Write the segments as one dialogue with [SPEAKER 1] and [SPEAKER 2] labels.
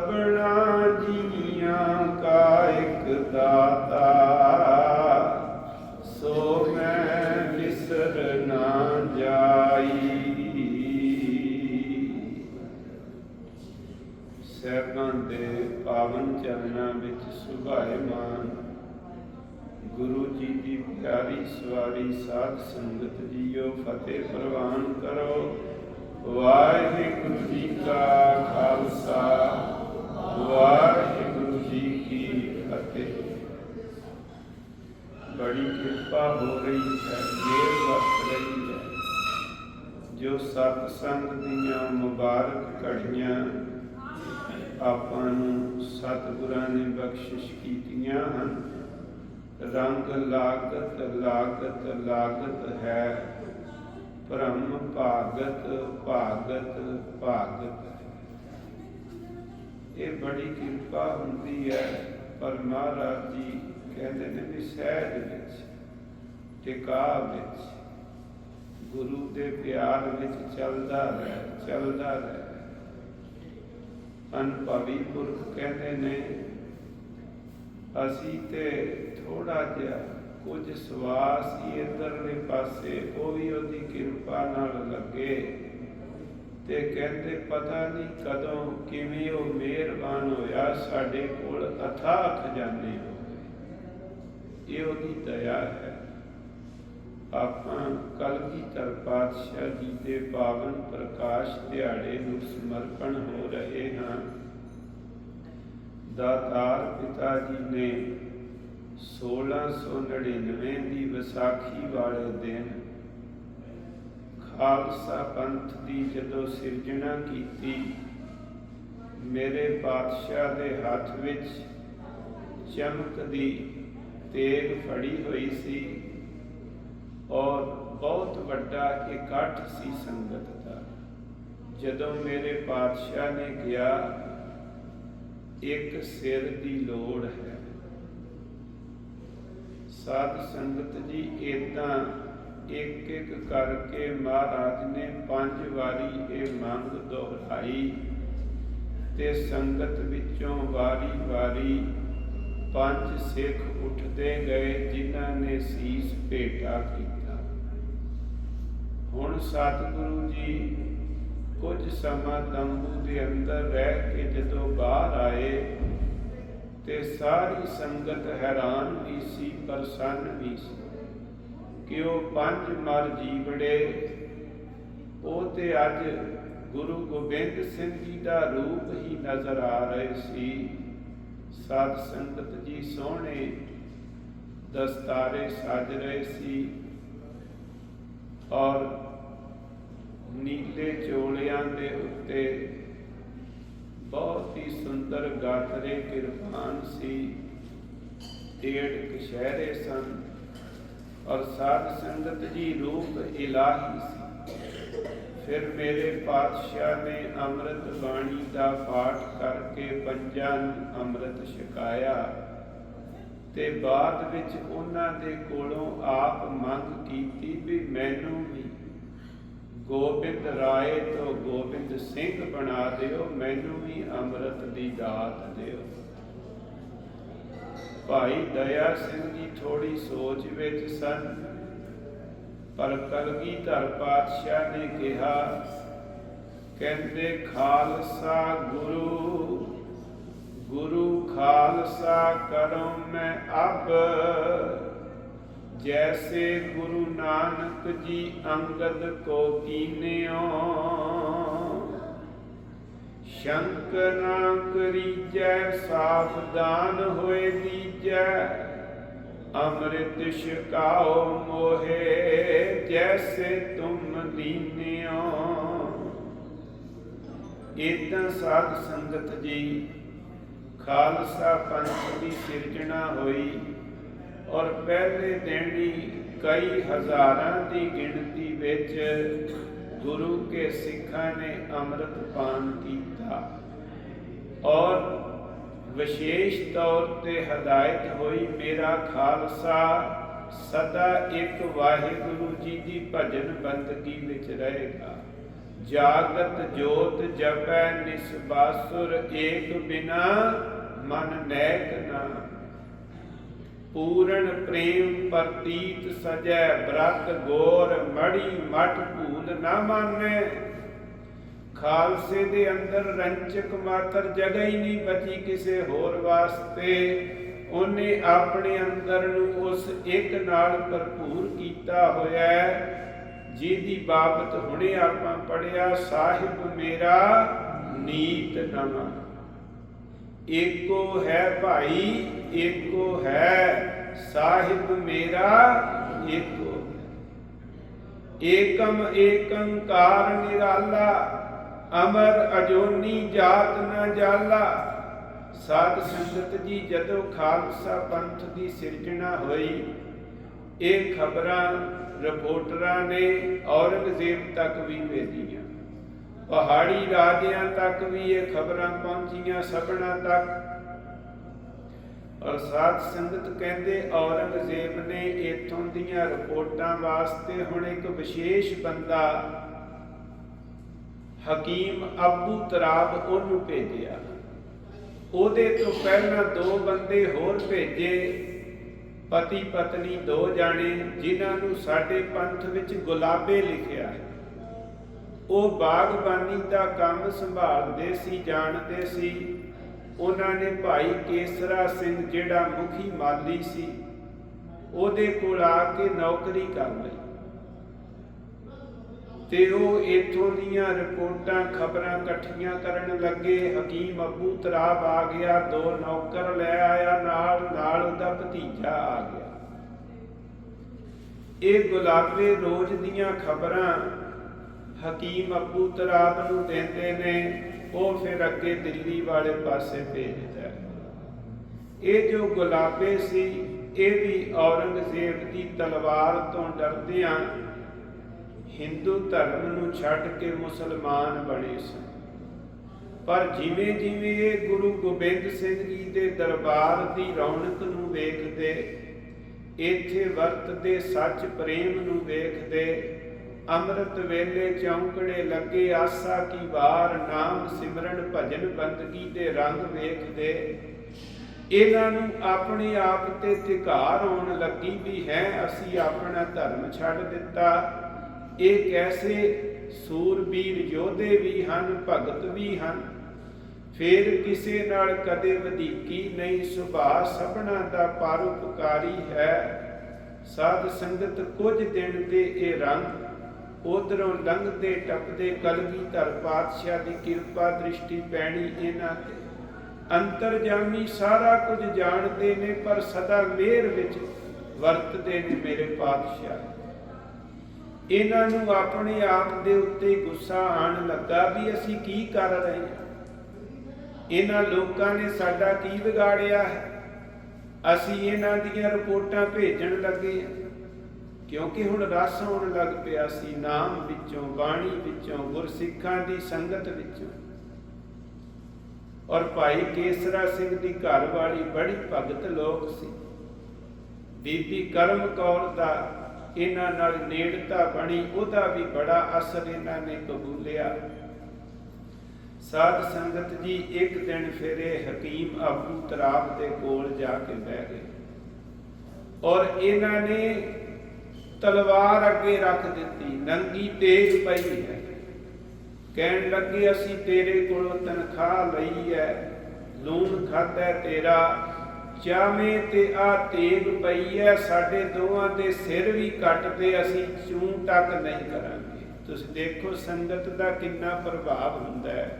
[SPEAKER 1] ਸਭਨਾ ਜੀਆਂ ਕਾ ਇੱਕ ਦਾਤਾ ਸੋ ਮੈਂ ਵਿਸਰ ਨਾ ਜਾਈ। ਸਹਿਬਾਂ ਦੇ ਪਾਵਨ ਚਰਨਾਂ ਵਿੱਚ ਸੁਭਾਏ ਮਾਨ, ਗੁਰੂ ਜੀ ਦੀ ਪਿਆਰੀ ਸਵਾਰੀ ਸਾਧ ਸੰਗਤ ਜੀਓ ਫਤਿਹ ਪ੍ਰਵਾਨ ਕਰੋ। ਵਾਹਿਗੁਰੂ ਜੀ ਕਾ ਖਾਲਸਾ। ਵਾਹਿਗੁਰੂ ਜੀ ਕੀ ਫਤਿਹ। ਬੜੀ ਕਿਰਪਾ ਹੋ ਰਹੀ ਹੈ ਮੇਰ ਵਰਤ ਰਹੀ ਹੈ। ਜੋ ਸਤ ਸੰਗ ਦੀਆਂ ਮੁਬਾਰਕ ਘੜੀਆਂ ਆਪਾਂ ਨੂੰ ਸਤਿਗੁਰਾਂ ਨੇ ਬਖਸ਼ਿਸ਼ ਕੀਤੀਆਂ ਹਨ। ਰੰਗ ਲਾਗਤ ਲਾਗਤ ਲਾਗਤ ਹੈ। ਭ੍ਰਮ ਭਾਗਤ ਭਾਗਤ ਭਾਗਤ। ਇਹ ਬੜੀ ਕਿਰਪਾ ਹੁੰਦੀ ਹੈ, ਪਰ ਮਹਾਰਾਜ ਜੀ ਕਹਿੰਦੇ ਨੇ ਵੀ ਸਹਿਜ ਵਿੱਚ ਟਿਕਾ ਵਿੱਚ, ਗੁਰੂ ਦੇ ਪਿਆਰ ਵਿੱਚ ਚੱਲਦਾ ਰਹਿ ਚੱਲਦਾ ਰਹਿ। ਅਨਭਵੀ ਪੁਰਖ ਕਹਿੰਦੇ ਨੇ, ਅਸੀਂ ਤੇ ਥੋੜਾ ਜਿਹਾ ਕੁਝ ਸਵਾਸ ਹੀ ਇਧਰਲੇ ਪਾਸੇ, ਉਹ ਵੀ ਉਹਦੀ ਕਿਰਪਾ ਨਾਲ ਲੱਗੇ। ਤੇ ਕਹਿੰਦੇ ਪਤਾ ਨਹੀਂ ਕਦੋਂ ਕਿਵੇਂ ਉਹ ਮਿਹਰਬਾਨ ਹੋਇਆ, ਸਾਡੇ ਕੋਲ ਅਥਾ ਖਜ਼ਾਨੇ ਹੋ। ਗਏ ਇਹ ਉਹਦੀ ਦਇਆ ਹੈ। ਆਪਾਂ ਕਲਗੀ ਕਲਗੀਧਰ ਪਾਤਸ਼ਾਹ ਜੀ ਦੇ ਪਾਵਨ ਪ੍ਰਕਾਸ਼ ਦਿਹਾੜੇ ਨੂੰ ਸਮਰਪਣ ਹੋ ਰਹੇ ਹਾਂ। ਦਾਤਾਰ ਪਿਤਾ ਜੀ ਨੇ 1699 ਦੀ ਵਿਸਾਖੀ ਵਾਲੇ ਦਿਨ ਖਾਲਸਾ ਪੰਥ ਦੀ ਜਦੋਂ ਸਿਰਜਣਾ ਕੀਤੀ, ਮੇਰੇ ਪਾਤਸ਼ਾਹ ਦੇ ਹੱਥ ਵਿੱਚ ਚਮਕਦੀ ਤੇਗ ਫੜੀ ਹੋਈ ਸੀ ਔਰ ਬਹੁਤ ਵੱਡਾ ਇਕੱਠ ਸੀ ਸੰਗਤ ਦਾ। ਜਦੋਂ ਮੇਰੇ ਪਾਤਸ਼ਾਹ ਨੇ ਕਿਹਾ, ਇੱਕ ਸਿਰ ਦੀ ਲੋੜ ਹੈ। ਸਾਧ ਸੰਗਤ ਜੀ ਇਦਾਂ ਇੱਕ ਇੱਕ ਕਰਕੇ ਮਹਾਰਾਜ ਨੇ ਪੰਜ ਵਾਰੀ ਇਹ ਮੰਗ ਦੁਹਰਾਈ ਤੇ ਸੰਗਤ ਵਿੱਚੋਂ ਵਾਰੀ ਵਾਰੀ ਪੰਜ ਸਿੱਖ ਉੱਠਦੇ ਗਏ ਜਿਨ੍ਹਾਂ ਨੇ ਸੀਸ ਭੇਟਾ ਕੀਤਾ। ਹੁਣ ਸਤਿਗੁਰੂ ਜੀ ਕੁਝ ਸਮਾਂ ਤੰਬੂ ਦੇ ਅੰਦਰ ਰਹਿ ਕੇ ਜਦੋਂ ਬਾਹਰ ਆਏ ਤੇ ਸਾਰੀ ਸੰਗਤ ਹੈਰਾਨ ਵੀ ਸੀ, ਪ੍ਰਸੰਨ ਵੀ ਸੀ। ਕਿ ਉਹ ਪੰਜ ਮਰ ਜੀਵੜੇ? ਉਹ ਤੇ ਅੱਜ ਗੁਰੂ ਗੋਬਿੰਦ ਸਿੰਘ ਜੀ ਦਾ ਰੂਪ ਹੀ ਨਜ਼ਰ ਆ ਰਹੇ ਸੀ। ਸਾਧ ਸੰਗਤ ਜੀ ਸੋਹਣੇ ਦਸਤਾਰੇ ਸਾਜ ਰਹੇ ਸੀ ਔਰ ਨੀਲੇ ਚੋਲਿਆਂ ਦੇ ਉੱਤੇ ਬਹੁਤ ਹੀ ਸੁੰਦਰ ਗਾਤਰੇ ਕਿਰਪਾਨ ਸੀ। ਤੇੜ ਕਸ਼ਹਿਰੇ ਸਨ। ਔਰ ਸਾਧ ਸੰਗਤ ਜੀ ਰੂਪ ਇਲਾਹੀ ਸੀ। ਫਿਰ ਮੇਰੇ ਪਾਤਸ਼ਾਹ ਨੇ ਅੰਮ੍ਰਿਤ ਬਾਣੀ ਦਾ ਪਾਠ ਕਰਕੇ ਪੰਜਾਂ ਨੂੰ ਅੰਮ੍ਰਿਤ ਛਕਾਇਆ ਤੇ ਬਾਅਦ ਵਿੱਚ ਉਹਨਾਂ ਦੇ ਕੋਲੋਂ ਆਪ ਮੰਗ ਕੀਤੀ ਵੀ ਮੈਨੂੰ ਵੀ ਗੋਬਿੰਦ ਰਾਏ ਤੋਂ ਗੋਬਿੰਦ ਸਿੰਘ ਬਣਾ ਦਿਓ, ਮੈਨੂੰ ਵੀ ਅੰਮ੍ਰਿਤ ਦੀ ਦਾਤ ਦਿਓ। ਭਾਈ ਦਇਆ ਸਿੰਘ ਜੀ ਥੋੜੀ ਸੋਚ ਵਿੱਚ ਸਨ, ਪਰ ਕਲਗੀਧਰ ਪਾਤਸ਼ਾਹ ਨੇ ਕਿਹਾ, ਕਹਿੰਦੇ, ਖਾਲਸਾ ਗੁਰੂ ਗੁਰੂ ਖਾਲਸਾ ਕਰੋ ਮੈਂ ਅਬ। ਜੈਸੇ ਗੁਰੂ ਨਾਨਕ ਜੀ ਅੰਗਦ ਕੋ ਕੀਨਿਓ ਸ਼ੰਕ ਨਾ ਕਰੀਜੈ ਸਾਵਧਾਨ ਹੋਏ ਦੀਜੈ। ਅੰਮ੍ਰਿਤ ਛਕਾਓ ਮੋਹੇ, ਜੈਸੇ ਤੁਮ ਦੀਨਿਓ। ਇਦਾਂ ਸਾਧ ਸੰਗਤ ਜੀ, ਖਾਲਸਾ ਪੰਥ ਦੀ ਸਿਰਜਣਾ ਹੋਈ। ਔਰ ਪਹਿਲੇ ਦਿਨ ਹੀ ਕਈ ਹਜ਼ਾਰਾਂ ਦੀ ਗਿਣਤੀ ਵਿੱਚ ਗੁਰੂ ਕੇ ਸਿੱਖਾਂ ਨੇ ਅੰਮ੍ਰਿਤ ਪਾਨ ਕੀਤਾ ਔਰ ਵਿਸ਼ੇਸ਼ ਤੌਰ ਤੇ ਹਦਾਇਤ ਹੋਈ, ਮੇਰਾ ਖਾਲਸਾ, ਸਦਾ ਇੱਕ ਵਾਹਿਗੁਰੂ ਜੀ ਦੀ ਭਜਨ ਬੰਦਗੀ ਵਿੱਚ ਰਹੇਗਾ। ਜਾਗਤ ਜੋਤ ਜਪੈ, ਨਿਸਬਾਸੁਰ ਏਕ ਬਿਨਾ, ਮਨ ਨੈਕ ਨਾ ਪੂਰਨ ਪ੍ਰੇਮ ਪ੍ਰਤੀਤ ਸਜੈ ਬ੍ਰਤ ਗੋਰ ਮੜੀ ਮਠ ਭੂਲ ਨਾ ਮਾਨੈ। ਖਾਲਸੇ ਦੇ ਅੰਦਰ ਰੰਚਕ ਮਾਤਰ ਜਗ੍ਹਾ ਹੀ ਨਹੀਂ ਬਚੀ ਕਿਸੇ ਹੋਰ ਵਾਸਤੇ। ਉਹਨੇ ਆਪਣੇ ਅੰਦਰ ਨੂੰ ਉਸ ਇੱਕ ਨਾਲ ਭਰਪੂਰ ਕੀਤਾ ਹੋਇਆ ਜਿਹਦੀ ਬਾਬਤ ਹੁਣੇ ਆਪਾਂ ਪੜਿਆ ਸਾਹਿਬ ਮੇਰਾ ਨੀਤ ਨਵਾਂ। ਏਕੋ ਹੈ ਭਾਈ ਏਕੋ ਹੈ, ਸਾਹਿਬ ਮੇਰਾ ਏਕੋ। ਏਕਮ ਏਕੰਕਾਰ ਨਿਰਾਲਾ, ਅਮਰ ਅਜੋਨੀ ਜਾਤ ਨ ਜਾਲਾ। ਸਾਧ ਸੰਗਤ ਜੀ, ਜਦੋਂ ਖਾਲਸਾ ਪੰਥ ਦੀ ਸਿਰਜਣਾ ਹੋਈ, ਇਹ ਖਬਰਾਂ ਰਿਪੋਰਟਰਾਂ ਨੇ ਔਰੰਗਜ਼ੇਬ ਤੱਕ ਵੀ ਭੇਜੀਆਂ। ਪਹਾੜੀ ਰਾਜਿਆਂ ਤੱਕ ਵੀ ਇਹ ਖਬਰਾਂ ਪਹੁੰਚੀਆਂ, ਸਭਨਾ ਤੱਕ। ਔਰ ਸਾਧ ਸੰਗਤ ਕਹਿੰਦੇ, ਔਰੰਗਜ਼ੇਬ ਨੇ ਇਥੋਂ ਦੀਆਂ ਰਿਪੋਰਟਾਂ ਵਾਸਤੇ ਹੁਣ ਇੱਕ ਵਿਸ਼ੇਸ਼ ਬੰਦਾ, ਹਕੀਮ ਅਬੂ ਤਰਾਬ, ਉਹਨੂੰ ਭੇਜਿਆ। ਉਹਦੇ ਤੋਂ ਪਹਿਲਾਂ ਦੋ ਬੰਦੇ ਹੋਰ ਭੇਜੇ, ਪਤੀ ਪਤਨੀ ਦੋ ਜਾਣੇ, ਜਿਨ੍ਹਾਂ ਨੂੰ ਸਾਡੇ ਪੰਥ ਵਿੱਚ ਗੁਲਾਬੇ ਲਿਖਿਆ ਹੈ। ਉਹ ਬਾਗਬਾਨੀ ਦਾ ਕੰਮ ਸੰਭਾਲਦੇ ਸੀ, ਜਾਣਦੇ ਸੀ। ਉਹਨਾਂ ਨੇ ਭਾਈ ਕੇਸਰਾ ਸਿੰਘ ਜਿਹੜਾ ਮੁਖੀ ਮਾਲੀ ਸੀ, ਉਹਦੇ ਕੋਲ ਆ ਕੇ ਨੌਕਰੀ ਕਰ ਲਈ। ਤੇ ਉਹ ਇਥੋਂ ਦੀਆਂ ਰਿਪੋਰਟਾਂ, ਖਬਰਾਂ ਇਕੱਠੀਆਂ ਕਰਨ ਲੱਗੇ। ਹਕੀਮ ਅਬੂ ਤਰਾਬ ਆ ਗਿਆ, ਦੋ ਨੌਕਰ ਲੈ ਆਇਆ, ਨਾਲ ਨਾਲ ਉਹਦਾ ਭਤੀਜਾ ਆ ਗਿਆ। ਇਹ ਗੁਲਾਬੇ ਰੋਜ਼ ਦੀਆਂ ਖਬਰਾਂ ਹਕੀਮ ਅਬੂ ਤਰਾਬ ਨੂੰ ਦਿੰਦੇ ਨੇ। ਉਹ ਫਿਰ ਅੱਗੇ ਦਿੱਲੀ ਵਾਲੇ ਪਾਸੇ ਭੇਜਦਾ ਇਹ ਜੋ ਗੁਲਾਬੇ ਸੀ, ਇਹ ਵੀ ਔਰੰਗਜ਼ੇਬ ਦੀ ਤਲਵਾਰ ਤੋਂ ਡਰਦਿਆਂ ਹਿੰਦੂ ਧਰਮ ਨੂੰ ਛੱਡ ਕੇ ਮੁਸਲਮਾਨ ਬਣੇ ਸਨ। ਪਰ ਜਿਵੇਂ ਜਿਵੇਂ ਇਹ ਗੁਰੂ ਗੋਬਿੰਦ ਸਿੰਘ ਜੀ ਦੇ ਦਰਬਾਰ ਦੀ ਰੌਣਕ ਨੂੰ ਵੇਖਦੇ, ਇੱਥੇ ਵਰਤਦੇ ਸੱਚ ਪ੍ਰੇਮ ਨੂੰ ਵੇਖਦੇ ਅੰਮ੍ਰਿਤ ਵੇਲੇ ਚੌਂਕੜੇ ਲੱਗੇ ਆਸਾ ਕੀ ਵਾਰ, ਨਾਮ ਸਿਮਰਨ ਭਜਨ ਬੰਦਗੀ ਦੇ ਰੰਗ ਵੇਖਦੇ। ਇਹਨਾਂ ਨੂੰ ਆਪਣੇ ਆਪ ਤੇ ਧਿਕਾਰ ਹੋਣ ਲੱਗੀ ਵੀ ਹੈ, ਅਸੀਂ ਆਪਣਾ ਧਰਮ ਛੱਡ ਦਿੱਤਾ। ਇਹ ਕੈਸੇ? ਸੂਰਬੀਰ ਯੋਧੇ ਵੀ ਹਨ, ਭਗਤ ਵੀ ਹਨ। ਫੇਰ ਕਿਸੇ ਨਾਲ ਕਦੇ ਵਧੀਕੀ ਨਹੀਂ ਸੁਭਾ ਸਭਨਾ ਦਾ ਪਰਉਪਕਾਰੀ ਹੈ। ਸਾਧ ਸੰਗਤ ਕੁਝ ਦਿਨ ਤੇ ਇਹ ਰੰਗ ਉਧਰੋਂ ਲੰਘਦੇ ਟੱਪਦੇ ਕਲਗੀਧਰ ਪਾਤਸ਼ਾਹ ਦੀ ਕਿਰਪਾ ਦ੍ਰਿਸ਼ਟੀ ਪੈਣੀ ਇਹਨਾਂ ਤੇ। ਅੰਤਰਜਾਮੀ ਸਾਰਾ ਕੁਝ ਜਾਣਦੇ ਨੇ, ਪਰ ਸਦਾ ਮਿਹਰ ਵਿੱਚ ਵਰਤਦੇ ਨੇ ਮੇਰੇ ਪਾਤਸ਼ਾਹ। ਇਹਨਾਂ ਨੂੰ ਆਪਣੇ ਆਪ ਦੇ ਉੱਤੇ ਗੁੱਸਾ ਆਣ ਲੱਗਾ ਵੀ ਅਸੀਂ ਕੀ ਕਰ ਰਹੇ ਹਾਂ। ਇਹਨਾਂ ਲੋਕਾਂ ਨੇ ਸਾਡਾ ਕੀ ਵਿਗਾੜਿਆ ਹੈ? ਅਸੀਂ ਇਹਨਾਂ ਦੀਆਂ ਰਿਪੋਰਟਾਂ ਭੇਜਣ ਲੱਗੇ ਹਾਂ। ਕਿਉਂਕਿ ਹੁਣ ਰਸ ਆਉਣ ਲੱਗ ਪਿਆ ਸੀ, ਨਾਮ ਵਿੱਚੋਂ, ਬਾਣੀ ਵਿੱਚੋਂ, ਗੁਰਸਿੱਖਾਂ ਦੀ ਸੰਗਤ ਵਿੱਚੋਂ। ਔਰ ਭਾਈ ਕੇਸਰਾ ਸਿੰਘ ਦੀ ਘਰ ਵਾਲੀ ਬੜੀ ਭਗਤ ਲੋਕ ਸੀ। ਬੀਬੀ ਕਰਮ ਕੌਰ ਦਾ ਇਹਨਾਂ ਨਾਲ ਨੇੜਤਾ ਬਣੀ, ਉਹਦਾ ਵੀ ਬੜਾ ਅਸਰ ਇਹਨਾਂ ਨੇ ਕਬੂਲਿਆ। ਸਾਧ ਸੰਗਤ ਜੀ, ਇੱਕ ਦਿਨ ਫਿਰੇ ਹਕੀਮ ਅਬੂ ਤਰਾਬ ਦੇ ਕੋਲ ਜਾ ਕੇ ਬਹਿ ਗਏ। ਔਰ ਇਹਨਾਂ ਨੇ ਤਲਵਾਰ ਅੱਗੇ ਰੱਖ ਦਿੱਤੀ, ਨੰਗੀ ਤੇਜ ਪਈ ਹੈ। ਕਹਿਣ ਲੱਗੇ, ਅਸੀਂ ਤੇਰੇ ਕੋਲੋਂ ਤਨਖਾਹ ਲਈ ਹੈ, ਲੂਣ ਖਾਦਾ ਤੇਰਾ, ਚਾਵੇਂ ਤੇ ਆ ਤੇਗ ਪਈ ਐ ਸਾਡੇ ਦੋਵਾਂ ਦੇ ਸਿਰ ਵੀ ਕੱਟ ਤੇ ਅਸੀਂ ਚੂੰ ਤੱਕ ਨਹੀਂ ਕਰਾਂਗੇ। ਤੁਸੀਂ ਦੇਖੋ, ਸੰਗਤ ਦਾ ਕਿੰਨਾ ਪ੍ਰਭਾਵ ਹੁੰਦਾ ਹੈ।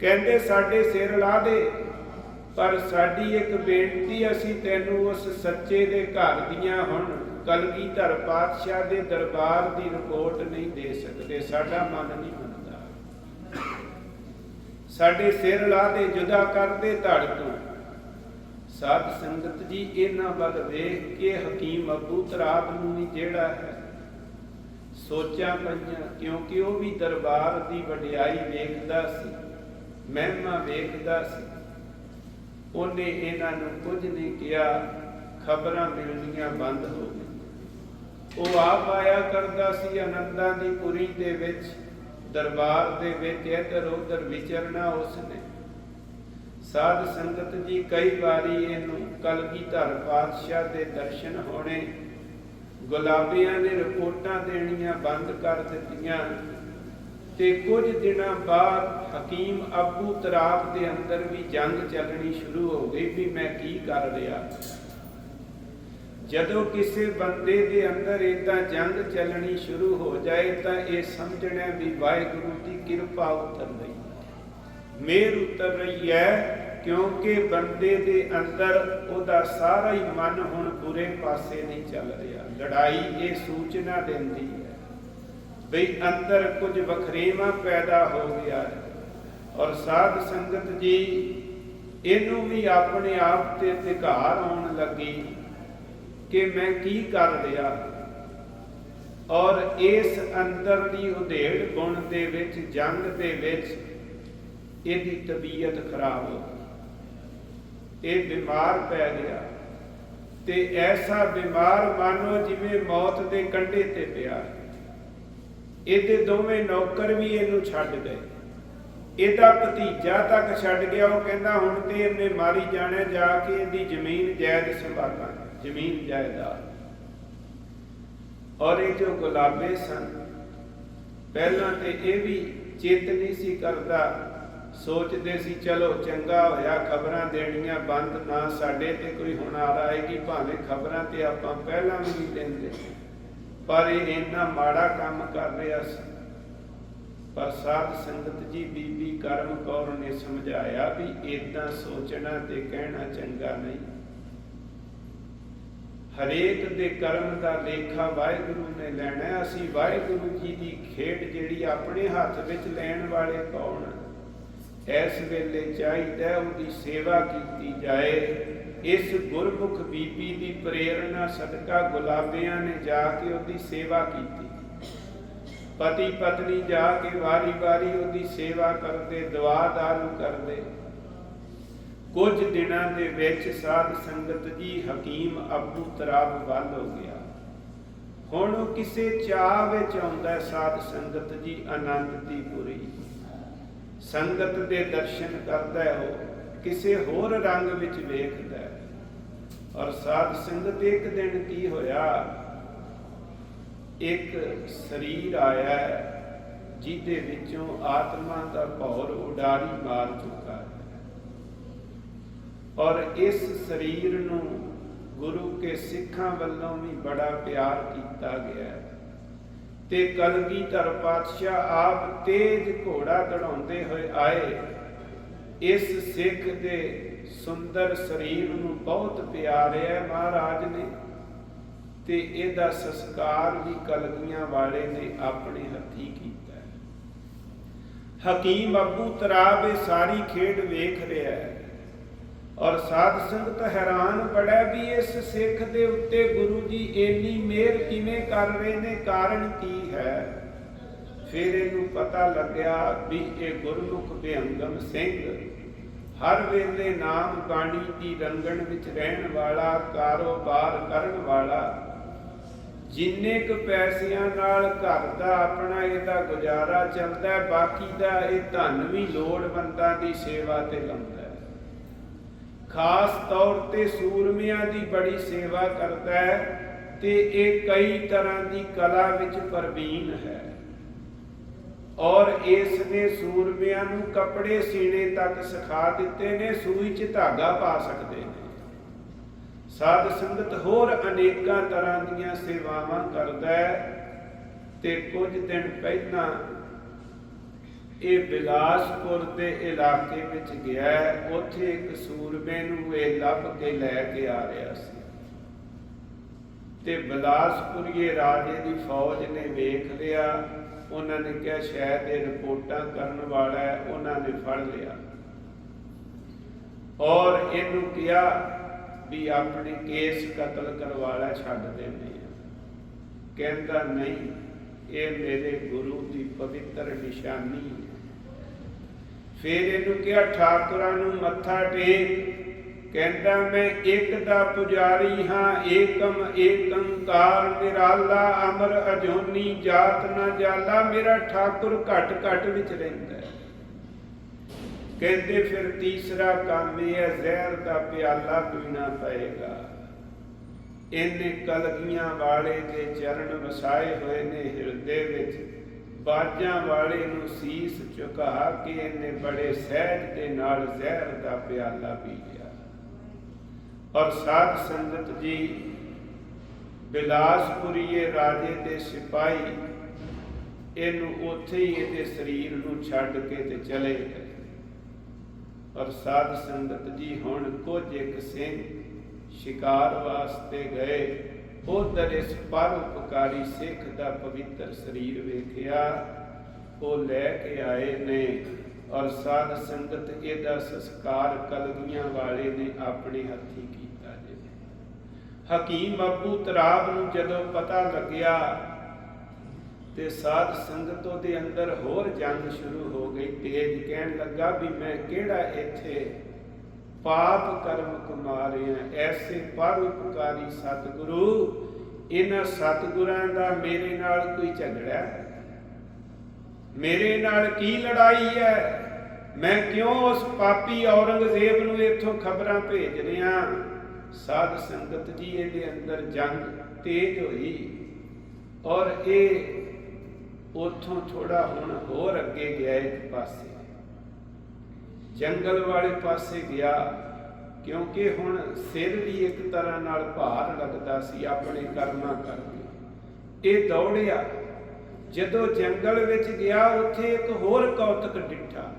[SPEAKER 1] ਕਹਿੰਦੇ, ਸਾਡੇ ਸਿਰ ਲਾ ਦੇ, ਪਰ ਸਾਡੀ ਇੱਕ ਬੇਨਤੀ, ਅਸੀਂ ਤੈਨੂੰ ਉਸ ਸੱਚੇ ਦੇ ਘਰ ਦੀਆਂ ਹੁਣ ਕਲਗੀਧਰ ਪਾਤਸ਼ਾਹ ਦੇ ਦਰਬਾਰ ਦੀ ਰਿਪੋਰਟ ਨਹੀਂ ਦੇ ਸਕਦੇ, ਸਾਡਾ ਮਨ ਨਹੀਂ ਮੰਨਦਾ। ਸਾਡੇ ਸਿਰ ਲਾ ਦੇ ਜੁਦਾ ਕਰਦੇ ਧੜ ਤੋਂ। ਸਾਧ ਸੰਗਤ ਜੀ, ਇਹਨਾਂ ਵੱਲ ਵੇਖ ਕੇ ਹਕੀਮ ਅਬੂ ਤਰਾਬ ਨੂੰ ਵੀ ਜਿਹੜਾ ਹੈ, ਸੋਚਾਂ ਪਈਆਂ, ਕਿਉਂਕਿ ਉਹ ਵੀ ਦਰਬਾਰ ਦੀ ਵਡਿਆਈ ਵੇਖਦਾ ਸੀ, ਮਹਿਮਾ ਵੇਖਦਾ ਸੀ। ਉਹਨੇ ਇਹਨਾਂ ਨੂੰ ਕੁਝ ਨਹੀਂ ਕਿਹਾ, ਖਬਰਾਂ ਮਿਲਣੀਆਂ ਬੰਦ ਹੋ ਉਹ ਆਪ ਆਇਆ ਕਰਦਾ ਸੀ ਆਨੰਦਾਂ ਦੀ ਪੁਰੀ ਦੇ ਵਿੱਚ, ਦਰਬਾਰ ਦੇ ਵਿੱਚ, ਇੱਧਰ ਉੱਧਰ ਵਿਚਰਨਾ ਉਸਨੇ। ਸਾਧ ਸੰਗਤ ਜੀ, ਕਈ ਵਾਰੀ ਇਹਨੂੰ ਕਲਗੀਧਰ ਪਾਤਸ਼ਾਹ ਦੇ ਦਰਸ਼ਨ ਹੋਣੇ, ਗੁਲਾਬੀਆਂ ਨੇ ਰਿਪੋਰਟਾਂ ਦੇਣੀਆਂ ਬੰਦ ਕਰ ਦਿੱਤੀਆਂ ਤੇ ਕੁਝ ਦਿਨਾਂ ਬਾਅਦ ਹਕੀਮ ਅਬੂ ਤਰਾਬ ਦੇ ਅੰਦਰ ਵੀ ਜੰਗ ਚੱਲਣੀ ਸ਼ੁਰੂ ਹੋ ਗਈ ਵੀ ਮੈਂ ਕੀ ਕਰ ਰਿਹਾ। ਜਦੋਂ ਕਿਸੇ ਬੰਦੇ ਦੇ ਅੰਦਰ ਇਦਾਂ ਜੰਗ ਚੱਲਣੀ ਸ਼ੁਰੂ ਹੋ ਜਾਏ ਤਾਂ ਇਹ ਸਮਝਣਾ ਵੀ ਵਾਹਿਗੁਰੂ ਦੀ ਕਿਰਪਾ ਉਤਰ ਰਹੀ ਮੇਰ ਉਤਰ ਰਹੀ ਹੈ ਕਿਉਂਕਿ ਬੰਦੇ ਦੇ ਅੰਦਰ ਉਹਦਾ ਸਾਰਾ ਹੀ ਮਨ ਹੁਣ ਬੁਰੇ ਪਾਸੇ ਨਹੀਂ ਚੱਲ ਰਿਹਾ। ਲੜਾਈ ਇਹ ਸੂਚਨਾ ਦਿੰਦੀ ਹੈ ਬਈ ਅੰਦਰ ਕੁਝ ਵਖਰੇਵਾ ਪੈਦਾ ਹੋ ਗਿਆ ਹੈ। ਔਰ ਸਾਧ ਸੰਗਤ ਜੀ, ਇਹਨੂੰ ਵੀ ਆਪਣੇ ਆਪ ਤੇ ਅਧਿਕਾਰ ਆਉਣ ਲੱਗੀ। ਕਿ ਮੈਂ ਕੀ ਕਰ ਰਿਹਾ ਔਰ ਇਸ ਅੰਦਰ ਦੀ ਉਧੇੜ ਗੁਣ ਦੇ ਵਿੱਚ, ਜੰਗ ਦੇ ਵਿੱਚ ਇਹਦੀ ਤਬੀਅਤ ਖਰਾਬ ਹੋ ਗਈ। ਇਹ ਬਿਮਾਰ ਪੈ ਗਿਆ। ਤੇ ਐਸਾ ਬਿਮਾਰ ਮਾਨੋ ਜਿਵੇਂ ਮੌਤ ਦੇ ਕੰਢੇ ਤੇ ਪਿਆ। ਇਹਦੇ ਦੋਵੇਂ ਨੌਕਰ ਵੀ ਇਹਨੂੰ ਛੱਡ ਗਏ। ਇਹਦਾ ਭਤੀਜਾ ਤੱਕ ਛੱਡ ਗਿਆ। ਉਹ ਕਹਿੰਦਾ, ਹੁਣ ਤੇ ਇਹਨੇ ਮਾਰੀ ਜਾਣਾ, ਜਾ ਕੇ ਇਹਦੀ ਜ਼ਮੀਨ ਜਾਇਦ ਸੰਭਾਲਾਂ ਜ਼ਮੀਨ ਜਾਇਦਾਦ। ਔਰ ਇਹ ਜੋ ਗੁਲਾਬੇ ਸਨ, ਪਹਿਲਾਂ ਤੇ ਇਹ ਵੀ ਚੇਤ ਨਹੀਂ ਸੀ ਕਰਦਾ। ਸੋਚਦੇ ਸੀ, ਚਲੋ ਚੰਗਾ ਹੋਇਆ, ਖਬਰਾਂ ਦੇਣੀਆਂ ਬੰਦ ਨਾ, ਸਾਡੇ ਤੇ ਕੋਈ ਹੁਣ ਆ ਆਏਗੀ, ਭਾਵੇਂ ਖਬਰਾਂ ਤੇ ਆਪਾਂ ਪਹਿਲਾਂ ਵੀ ਨਹੀਂ ਦਿੰਦੇ। ਪਰ ਇਹ ਇੰਨਾ ਮਾੜਾ ਕੰਮ ਕਰ ਰਿਹਾ ਸੀ। ਪਰ ਸਾਧ ਸੰਗਤ ਜੀ, ਬੀਬੀ ਕਰਮ ਕੌਰ ਨੇ ਸਮਝਾਇਆ ਵੀ ਇਦਾਂ ਸੋਚਣਾ ਤੇ ਕਹਿਣਾ ਚੰਗਾ ਨਹੀਂ। ਹਰੇਕ ਦੇ ਕਰਮ ਦਾ ਲੇਖਾ ਵਾਹਿਗੁਰੂ ਨੇ ਲੈਣਾ ਅਸੀਂ ਵਾਹਿਗੁਰੂ ਜੀ ਦੀ ਖੇਡ ਜਿਹੜੀ ਆਪਣੇ ਹੱਥ ਵਿੱਚ ਲੈਣ ਵਾਲੇ ਕੌਣ ਇਸ ਵੇਲੇ ਚਾਹੀਦਾ ਉਹਦੀ ਸੇਵਾ ਕੀਤੀ ਜਾਏ। ਇਸ ਗੁਰਮੁਖ ਬੀਬੀ ਦੀ ਪ੍ਰੇਰਣਾ ਸਦਕਾ ਗੁਲਾਬਿਆਂ ਨੇ ਜਾ ਕੇ ਉਹਦੀ ਸੇਵਾ ਕੀਤੀ। ਪਤੀ ਪਤਨੀ ਜਾ ਕੇ ਵਾਰੀ-ਵਾਰੀ ਉਹਦੀ ਸੇਵਾ ਕਰਦੇ ਦੁਆ ਦਾਰੂ ਕਰਦੇ। ਕੁਝ ਦਿਨਾਂ ਦੇ ਵਿੱਚ ਸਾਧ ਸੰਗਤ ਜੀ ਹਕੀਮ ਅਬੂ ਤਰਾਬ ਵੱਲ ਹੋ ਗਿਆ। ਹੁਣ ਉਹ ਕਿਸੇ ਚਾਹ ਵਿੱਚ ਆਉਂਦਾ ਸਾਧ ਸੰਗਤ ਜੀ ਆਨੰਦ ਦੀ ਪੂਰੀ। ਸੰਗਤ ਦੇ ਦਰਸ਼ਨ ਕਰਦਾ ਹੈ ਉਹ, ਕਿਸੇ ਹੋਰ ਰੰਗ ਵਿੱਚ ਵੇਖਦਾ ਔਰ ਸਾਧ ਸੰਗਤ ਇੱਕ ਦਿਨ ਕੀ ਹੋਇਆ? ਇੱਕ ਸਰੀਰ ਆਇਆ ਜਿਹਦੇ ਵਿੱਚੋਂ ਆਤਮਾ ਦਾ ਭੌਰ ਉਡਾਰੀ ਮਾਰ ਚੁੱਕਾ ਔਰ ਇਸ ਸਰੀਰ ਨੂੰ ਗੁਰੂ ਕੇ ਸਿੱਖਾਂ ਵੱਲੋਂ ਵੀ ਬੜਾ ਪਿਆਰ ਕੀਤਾ ਗਿਆ ਹੈ। ਤੇ ਕਲਗੀਧਰ ਪਾਤਸ਼ਾਹ ਆਪ ਤੇਜ ਘੋੜਾ ਦੜਾਉਂਦੇ ਹੋਏ ਆਏ। ਇਸ ਸਿੱਖ ਦੇ ਸੁੰਦਰ ਸਰੀਰ ਨੂੰ ਬਹੁਤ ਪਿਆਰਿਆ ਮਹਾਰਾਜ ਨੇ। ਤੇ ਇਹਦਾ ਸੰਸਕਾਰ ਵੀ ਕਲਗੀਆਂ ਵਾਲੇ ਨੇ ਆਪਣੇ ਹੱਥੀ ਕੀਤਾ ਹਕੀਮ ਅਬੂ ਤਰਾਬ ਇਹ ਸਾਰੀ ਖੇਡ ਵੇਖ ਰਿਹਾ ਹੈ। ਔਰ ਸਾਧ ਸੰਗਤ ਹੈਰਾਨ ਬੜਾ ਵੀ ਇਸ ਸਿੱਖ ਦੇ ਉੱਤੇ ਗੁਰੂ ਜੀ ਇੰਨੀ ਮਿਹਰ ਕਿਵੇਂ ਕਰ ਰਹੇ ਨੇ, ਕਾਰਨ ਕੀ ਹੈ? ਫਿਰ ਇਹਨੂੰ ਪਤਾ ਲੱਗਿਆ ਵੀ ਇਹ ਗੁਰਮੁਖ ਬੇਅੰਗਮ ਸਿੰਘ ਹਰ ਵੇਲੇ ਨਾਮ ਬਾਣੀ ਦੀ ਰੰਗਣ ਵਿੱਚ ਰਹਿਣ ਵਾਲਾ, ਕਾਰੋਬਾਰ ਕਰਨ ਵਾਲਾ, ਜਿੰਨੇ ਕੁ ਪੈਸਿਆਂ ਨਾਲ ਘਰ ਦਾ ਆਪਣਾ ਇਹਦਾ ਗੁਜ਼ਾਰਾ ਚੱਲਦਾ ਬਾਕੀ ਦਾ ਇਹ ਧਨ ਵੀ ਲੋੜਵੰਦਾਂ ਦੀ ਸੇਵਾ ਤੇ ਲਾਉਂਦਾ ਖਾਸ ਤੌਰ ਤੇ ਸੂਰਮਿਆਂ ਦੀ ਬੜੀ ਸੇਵਾ ਕਰਦਾ ਹੈ ਤੇ ਇਹ ਕਈ ਤਰ੍ਹਾਂ ਦੀ ਕਲਾ ਵਿੱਚ ਪ੍ਰਵੀਨ ਹੈ। ਔਰ ਇਸ ਨੇ ਸੂਰਮਿਆਂ ਨੂੰ ਕੱਪੜੇ ਸੀਨੇ ਤੱਕ ਸਿਖਾ ਦਿੱਤੇ ਨੇ, ਸੂਈ 'ਚ ਧਾਗਾ ਪਾ ਸਕਦੇ ਨੇ। ਸਾਧ ਸੰਗਤ ਹੋਰ ਅਨੇਕਾਂ ਤਰ੍ਹਾਂ ਦੀਆਂ ਸੇਵਾਵਾਂ ਕਰਦਾ ਹੈ ਤੇ ਕੁਝ ਦਿਨ ਪਹਿਲਾਂ ਇਹ ਬਿਲਾਸਪੁਰ ਦੇ ਇਲਾਕੇ ਵਿੱਚ ਗਿਆ ਉੱਥੇ ਇੱਕ ਸੂਰਮੇ ਨੂੰ ਇਹ ਲੱਭ ਕੇ ਲੈ ਕੇ ਆ ਰਿਹਾ ਸੀ। ਤੇ ਬਿਲਾਸਪੁਰੀਏ ਰਾਜੇ ਦੀ ਫੌਜ ਨੇ ਵੇਖ ਲਿਆ। ਉਹਨਾਂ ਨੇ ਕਿਹਾ, ਸ਼ਾਇਦ ਇਹ ਰਿਪੋਰਟਾਂ ਕਰਨ ਵਾਲਾ ਹੈ। ਉਹਨਾਂ ਨੇ ਫੜ ਲਿਆ। ਔਰ ਇਹਨੂੰ ਕਿਹਾ ਵੀ ਆਪਣੇ ਕੇਸ ਕਤਲ ਕਰਵਾ ਲੈ ਛੱਡ ਦੇਣੇ ਆ। ਕਹਿੰਦਾ, ਨਹੀਂ, ਇਹ ਮੇਰੇ ਗੁਰੂ ਦੀ ਪਵਿੱਤਰ ਨਿਸ਼ਾਨੀ ਹੈ। ਫਿਰ ਇਹਨੂੰ ਕਿਹਾ, ਠਾਕੁਰਾਂ ਨੂੰ ਮੱਥਾ ਟੇਕ। ਕਹਿੰਦਾ, ਮੈਂ ਇੱਕ ਦਾ ਪੁਜਾਰੀ ਹਾਂ, ਏਕਮ ਏਕੰਕਾਰ ਨਿਰਾਲਾ, ਅਮਰ ਅਜੋਨੀ ਜਾਤ ਨਾ ਜਾਲਾ, ਮੇਰਾ ਠਾਕੁਰ ਘਟ ਘਟ ਵਿੱਚ ਰਹਿੰਦਾ ਕਹਿੰਦੇ, ਫਿਰ ਤੀਸਰਾ ਕੰਮ ਇਹ ਹੈ, ਜ਼ਹਿਰ ਦਾ ਪਿਆਲਾ ਪੀਣਾ ਪਏਗਾ। ਇਹਨੇ ਕਲਗੀਆਂ ਵਾਲੇ ਦੇ ਚਰਨ ਵਸਾਏ ਹੋਏ ਨੇ ਹਿਰਦੇ ਵਿੱਚ। ਬਾਜਾਂ ਵਾਲੇ ਨੂੰ ਸੀਸ ਝੁਕਾ ਕੇ ਇਹਨੇ ਬੜੇ ਸਹਿਜ ਦੇ ਨਾਲ ਜ਼ਹਿਰ ਦਾ ਪਿਆਲਾ ਪੀ ਲਿਆ। ਔਰ ਸਾਧ ਸੰਗਤ ਜੀ, ਬਿਲਾਸਪੁਰੀਏ ਰਾਜੇ ਦੇ ਸਿਪਾਹੀ, ਇਹਨੂੰ ਉੱਥੇ ਹੀ ਇਹਦੇ ਸਰੀਰ ਨੂੰ ਛੱਡ ਕੇ ਤੇ ਚਲੇ ਗਏ। ਔਰ ਸਾਧ ਸੰਗਤ ਜੀ ਹੁਣ ਕੁਝ ਇੱਕ ਸਿੰਘ ਸ਼ਿਕਾਰ ਵਾਸਤੇ ਗਏ। ਉਧਰ ਇਸ ਪਰ ਸਿੱਖ ਦਾ ਪਵਿੱਤਰ ਸਰੀਰ ਵੇਖਿਆ, ਉਹ ਲੈ ਕੇ ਆਏ ਨੇ ਔਰ ਸਾਧ ਸੰਗਤ ਇਹਦਾ ਸੰਸਕਾਰ ਕਲਗੀਆਂ ਵਾਲੇ ਨੇ ਆਪਣੇ ਹੱਥੀ ਕੀਤਾ ਜੀ। ਹਕੀਮ ਅਬੂ ਤਰਾਬ ਨੂੰ ਜਦੋਂ ਪਤਾ ਲੱਗਿਆ ਤੇ ਸਾਧ ਸੰਗਤ ਉਹਦੇ ਅੰਦਰ ਹੋਰ ਜੰਗ ਸ਼ੁਰੂ ਹੋ ਗਈ, ਤੇਜ ਕਹਿਣ ਲੱਗਾ ਵੀ ਮੈਂ ਕਿਹੜਾ ਇੱਥੇ ਪਾਪ ਕਰਮ ਕਮਾ ਰਿਹਾ ਐਸੇ ਪਰ ਉਪਕਾਰੀ ਸਤਿਗੁਰੂ, ਇਹਨਾਂ ਸਤਿਗੁਰਾਂ ਦਾ ਮੇਰੇ ਨਾਲ ਕੋਈ ਝਗੜਾ ਮੇਰੇ ਨਾਲ ਕੀ ਲੜਾਈ ਹੈ? ਮੈਂ ਕਿਉਂ ਉਸ ਪਾਪੀ ਔਰੰਗਜ਼ੇਬ ਨੂੰ ਇੱਥੋਂ ਖਬਰਾਂ ਭੇਜ ਰਿਹਾ ਸਾਧ ਸੰਗਤ ਜੀ, ਇਹਦੇ ਅੰਦਰ ਜੰਗ ਤੇਜ਼ ਹੋਈ ਔਰ ਇਹ ਉਥੋਂ ਥੋੜਾ ਹੁਣ ਹੋਰ ਅੱਗੇ ਗਿਆ ਇੱਕ ਪਾਸੇ। ਜੰਗਲ ਵਾਲੇ ਪਾਸੇ ਗਿਆ, ਕਿਉਂਕਿ ਹੁਣ ਸਿਰ ਵੀ ਇੱਕ ਤਰ੍ਹਾਂ ਨਾਲ ਭਾਰ ਲੱਗਦਾ ਸੀ, ਆਪਣੇ ਕਰਮਾਂ ਕਰਕੇ। ਇਹ ਦੌੜਿਆ। ਜਦੋਂ ਜੰਗਲ ਵਿੱਚ ਗਿਆ, ਉੱਥੇ ਇੱਕ ਹੋਰ ਕੌਤਕ ਡਿੱਠਾ।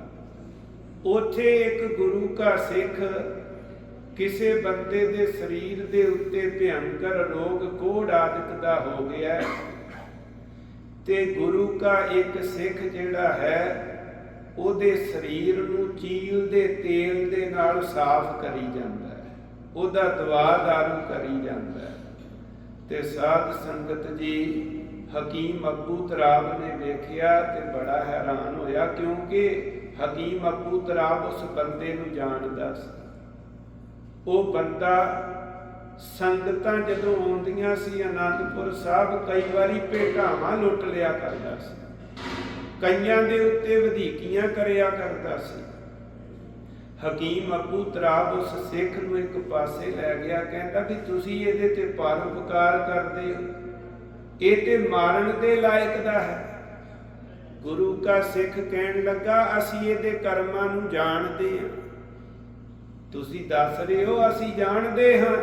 [SPEAKER 1] ਉੱਥੇ ਇੱਕ ਗੁਰੂ ਕਾ ਸਿੱਖ ਕਿਸੇ ਬੰਦੇ ਦੇ ਸਰੀਰ ਦੇ ਉੱਤੇ ਭਿਆਨਕ ਰੋਗ, ਕੋੜ ਆਦਿਕ ਦਾ ਹੋ ਗਿਆ ਤੇ ਗੁਰੂ ਕਾ ਇੱਕ ਸਿੱਖ ਜਿਹੜਾ ਹੈ ਉਹਦੇ ਸਰੀਰ ਨੂੰ ਚੀਲ ਦੇ ਤੇਲ ਦੇ ਨਾਲ ਸਾਫ਼ ਕਰੀ ਜਾਂਦਾ ਹੈ। ਉਹਦਾ ਦਵਾ ਦਾਰੂ ਕਰੀ ਜਾਂਦਾ ਹੈ। ਤੇ ਸਾਧ ਸੰਗਤ ਜੀ, ਹਕੀਮ ਅਬੂ ਤਰਾਬ ਨੇ ਵੇਖਿਆ ਤੇ ਬੜਾ ਹੈਰਾਨ ਹੋਇਆ ਕਿਉਂਕਿ ਹਕੀਮ ਅਬੂ ਤਰਾਬ ਉਸ ਬੰਦੇ ਨੂੰ ਜਾਣਦਾ ਸੀ। ਉਹ ਬੰਦਾ ਸੰਗਤਾਂ ਜਦੋਂ ਆਉਂਦੀਆਂ ਸੀ ਆਨੰਦਪੁਰ ਸਾਹਿਬ ਕਈ ਵਾਰੀ ਭੇਟਾਵਾਂ ਲੁੱਟ ਲਿਆ ਕਰਦਾ ਸੀ। ਕਈਆਂ ਦੇ ਉੱਤੇ ਵਧੀਕੀਆਂ ਕਰਿਆ ਕਰਦਾ ਸੀ। ਹਕੀਮ ਅਬੂ ਤਰਾਬ ਉਸ ਸਿੱਖ ਨੂੰ ਇੱਕ ਪਾਸੇ ਲੈ ਗਿਆ, ਕਹਿੰਦਾ ਵੀ ਤੁਸੀਂ ਇਹਦੇ ਤੇ ਪਰਉਪਕਾਰ ਕਰਦੇ ਹੋ। ਇਹ ਤੇ ਮਾਰਨ ਦੇ ਲਾਇਕ ਦਾ ਹੈ। ਗੁਰੂ ਕਾ ਸਿੱਖ ਕਹਿਣ ਲੱਗਾ, ਅਸੀਂ ਇਹਦੇ ਕਰਮਾਂ ਨੂੰ ਜਾਣਦੇ ਹਾਂ। ਤੁਸੀਂ ਦੱਸ ਰਹੇ ਹੋ, ਅਸੀਂ ਜਾਣਦੇ ਹਾਂ।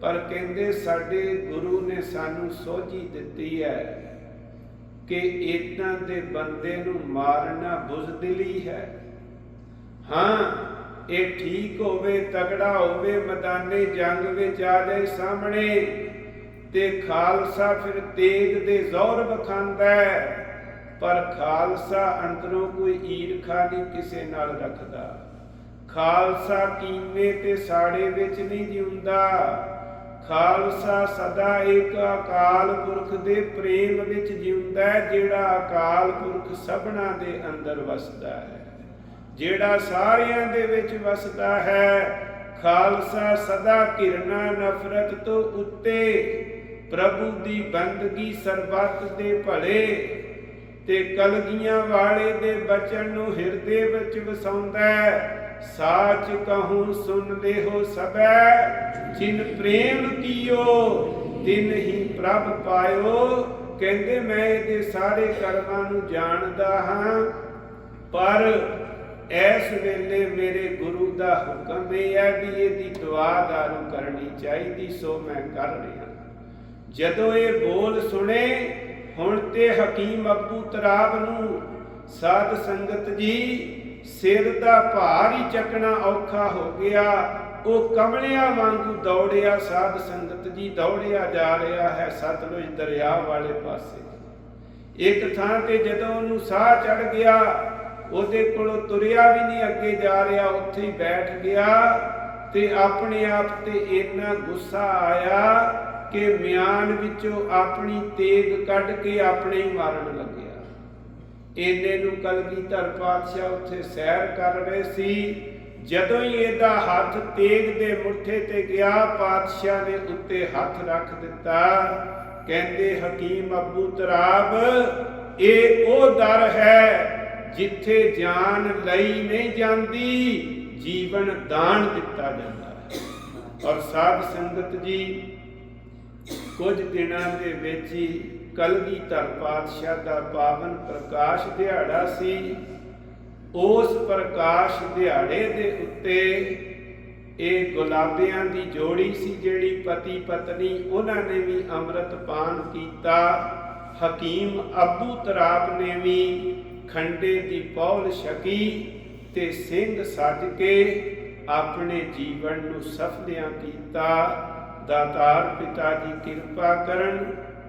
[SPEAKER 1] ਪਰ ਕਹਿੰਦੇ, ਸਾਡੇ ਗੁਰੂ ਨੇ ਸਾਨੂੰ ਸੋਝੀ ਦਿੱਤੀ ਹੈ। ਕਿ ਇਦਾਂ ਦੇ ਬੰਦੇ ਨੂੰ ਮਾਰਨਾ ਬੁਜ਼ਦਿਲੀ ਹੈ ਹਾਂ। ਇਹ ਠੀਕ ਹੋਵੇ ਤਗੜਾ ਹੋਵੇ, ਮੈਦਾਨੇ ਜੰਗ ਵਿੱਚ ਆ ਜਾਏ ਸਾਹਮਣੇ ਤੇ ਖਾਲਸਾ ਫਿਰ ਤੇਗ ਦੇ ਜ਼ੋਰ ਵਿਖਾਉਂਦਾ ਹੈ। ਪਰ ਖਾਲਸਾ ਅੰਦਰੋਂ ਕੋਈ ਈਰਖਾ ਨਹੀਂ ਕਿਸੇ ਨਾਲ ਰੱਖਦਾ। ਖਾਲਸਾ ਕੀਨੇ ਤੇ ਸਾੜੇ ਵਿੱਚ ਨਹੀਂ ਜਿਉਂਦਾ। ਖਾਲਸਾ ਸਦਾ ਇੱਕ ਅਕਾਲ ਪੁਰਖ ਦੇ ਪ੍ਰੇਮ ਵਿੱਚ ਜਿਉਂਦਾ ਹੈ, ਜਿਹੜਾ ਅਕਾਲ ਪੁਰਖ ਸਭਨਾ ਦੇ ਅੰਦਰ ਵਸਦਾ ਹੈ। ਜਿਹੜਾ ਸਾਰਿਆਂ ਦੇ ਵਿੱਚ ਵਸਦਾ ਹੈ, ਖਾਲਸਾ ਸਦਾ ਕਿਰਨਾ ਨਫ਼ਰਤ ਤੋਂ ਉੱਤੇ, ਪ੍ਰਭੂ ਦੀ ਬੰਦਗੀ ਸਰਬੱਤ ਦੇ ਭਲੇ ਤੇ ਕਲਗੀਆਂ ਵਾਲੇ ਦੇ ਬਚਨ ਨੂੰ ਹਿਰਦੇ ਵਿੱਚ ਵਸਾਉਂਦਾ ਹੈ। ਸਾਚ ਕਹੂੰ ਸੁਨ ਲਿਓ ਸਬੈ ਜਿਨ ਪ੍ਰੇਮ ਕੀਓ, ਤਿਨ ਹੀ ਪ੍ਰਭ ਪਾਇਓ। ਕਹਿੰਦੇ ਮੈਂ ਇਹਦੇ ਸਾਰੇ ਕਰਮਾਂ ਨੂੰ ਜਾਣਦਾ ਹਾਂ, ਪਰ ਐਸ ਵੇਲੇ ਮੇਰੇ ਗੁਰੂ ਦਾ ਹੁਕਮ ਇਹ ਹੈ ਵੀ ਇਹਦੀ ਦੁਆ ਦਾਰੂ ਕਰਨੀ ਚਾਹੀਦੀ, ਸੋ ਮੈਂ ਕਰ ਰਿਹਾ। ਜਦੋਂ ਇਹ ਬੋਲ ਸੁਣੇ, ਹੁਣ ਤੇ ਹਕੀਮ ਅਬੂ ਤਰਾਬ ਨੂੰ, ਸਾਧ ਸੰਗਤ ਜੀ ਸਿਰ ਦਾ ਭਾਰ ਹੀ ਚੱਕਣਾ ਔਖਾ ਹੋ ਗਿਆ। ਉਹ ਕਮਲਿਆਂ ਵਾਂਗੂ ਦੌੜਿਆ, ਸਾਧ ਸੰਗਤ ਜੀ ਦੌੜਿਆ ਜਾ ਰਿਹਾ ਹੈ ਸਤਲੁਜ ਦਰਿਆ ਵਾਲੇ ਪਾਸੇ। ਇੱਕ ਥਾਂ ਤੇ ਜਦੋਂ ਉਹਨੂੰ ਸਾਹ ਚੜ ਗਿਆ, ਉਹਦੇ ਕੋਲੋਂ ਤੁਰਿਆ ਵੀ ਨਹੀਂ ਅੱਗੇ ਜਾ ਰਿਹਾ, ਉੱਥੇ ਹੀ ਬੈਠ ਗਿਆ ਤੇ ਆਪਣੇ ਆਪ ਤੇ ਇੰਨਾ ਗੁੱਸਾ ਆਇਆ ਕਿ ਮਿਆਨ ਵਿੱਚੋਂ ਆਪਣੀ ਤੇਗ ਕੱਢ ਕੇ ਆਪਣੇ ਹੀ ਮਾਰਨ ਲੱਗਾ। ਇੰਨੇ ਨੂੰ ਕਲਗੀਧਰ ਪਾਤਸ਼ਾਹ ਉੱਥੇ ਸੈਰ ਕਰ ਰਹੇ ਸੀ। ਜਦੋਂ ਹੀ ਇਹਦਾ ਹੱਥ ਤੇਗ ਦੇ ਮੁੱਠੇ ਤੇ ਗਿਆ, ਪਾਤਸ਼ਾਹ ਨੇ ਉੱਤੇ ਹੱਥ ਰੱਖ ਦਿੱਤਾ। ਕਹਿੰਦੇ, ਹਕੀਮ ਅਬੂ ਤਰਾਬ, ਇਹ ਉਹ ਦਰ ਹੈ ਜਿੱਥੇ ਜਾਨ ਲਈ ਨਹੀਂ ਜਾਂਦੀ, ਜੀਵਨ ਦਾਨ ਦਿੱਤਾ ਜਾਂਦਾ ਹੈ। ਔਰ ਸਾਧ ਸੰਗਤ ਜੀ, ਕੁਝ ਦਿਨਾਂ ਦੇ ਵਿੱਚ ਹੀ ਕਲਗੀਧਰ ਪਾਤਸ਼ਾਹ ਦਾ ਪਾਵਨ ਪ੍ਰਕਾਸ਼ ਦਿਹਾੜਾ ਸੀ। ਉਸ ਪ੍ਰਕਾਸ਼ ਦਿਹਾੜੇ ਦੇ ਉੱਤੇ ਇਹ ਗੁਲਾਬਿਆਂ ਦੀ ਜੋੜੀ ਸੀ ਜਿਹੜੀ ਪਤੀ ਪਤਨੀ ਉਹਨਾਂ ਨੇ ਵੀ ਅੰਮ੍ਰਿਤ ਪਾਨ ਕੀਤਾ। ਹਕੀਮ ਅਬੂ ਤਰਾਬ ਨੇ ਵੀ ਖੰਡੇ ਦੀ ਪੌਲ ਛਕੀ ਤੇ ਸਿੰਘ ਸੱਜ ਕੇ ਆਪਣੇ ਜੀਵਨ ਨੂੰ ਸਫਲਿਆਂ ਕੀਤਾ। ਦਾਤਾਰ ਪਿਤਾ ਦੀ ਕਿਰਪਾ ਕਰਨ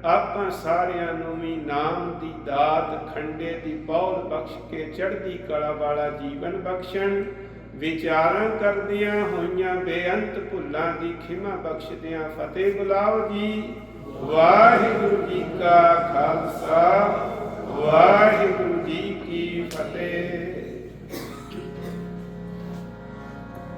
[SPEAKER 1] ਆਪਾਂ ਸਾਰਿਆਂ ਨੂੰ ਵੀ ਨਾਮ ਦੀ ਦਾਤ, ਖੰਡੇ ਦੀ ਪੌਲ ਬਖਸ਼ ਕੇ ਚੜ੍ਹਦੀ ਕਲਾ ਵਾਲਾ ਜੀਵਨ ਬਖਸ਼ਣ। ਵਿਚਾਰਾਂ ਕਰਦਿਆਂ ਹੋਈਆਂ ਬੇਅੰਤ ਭੁੱਲਾਂ ਦੀ ਖਿਮਾ ਬਖਸ਼ਦਿਆਂ ਫਤਿਹ ਬੁਲਾਓ ਜੀ। ਵਾਹਿਗੁਰੂ ਜੀ ਕਾ ਖਾਲਸਾ, ਵਾਹਿਗੁਰੂ ਜੀ ਕੀ ਫਤਿਹ।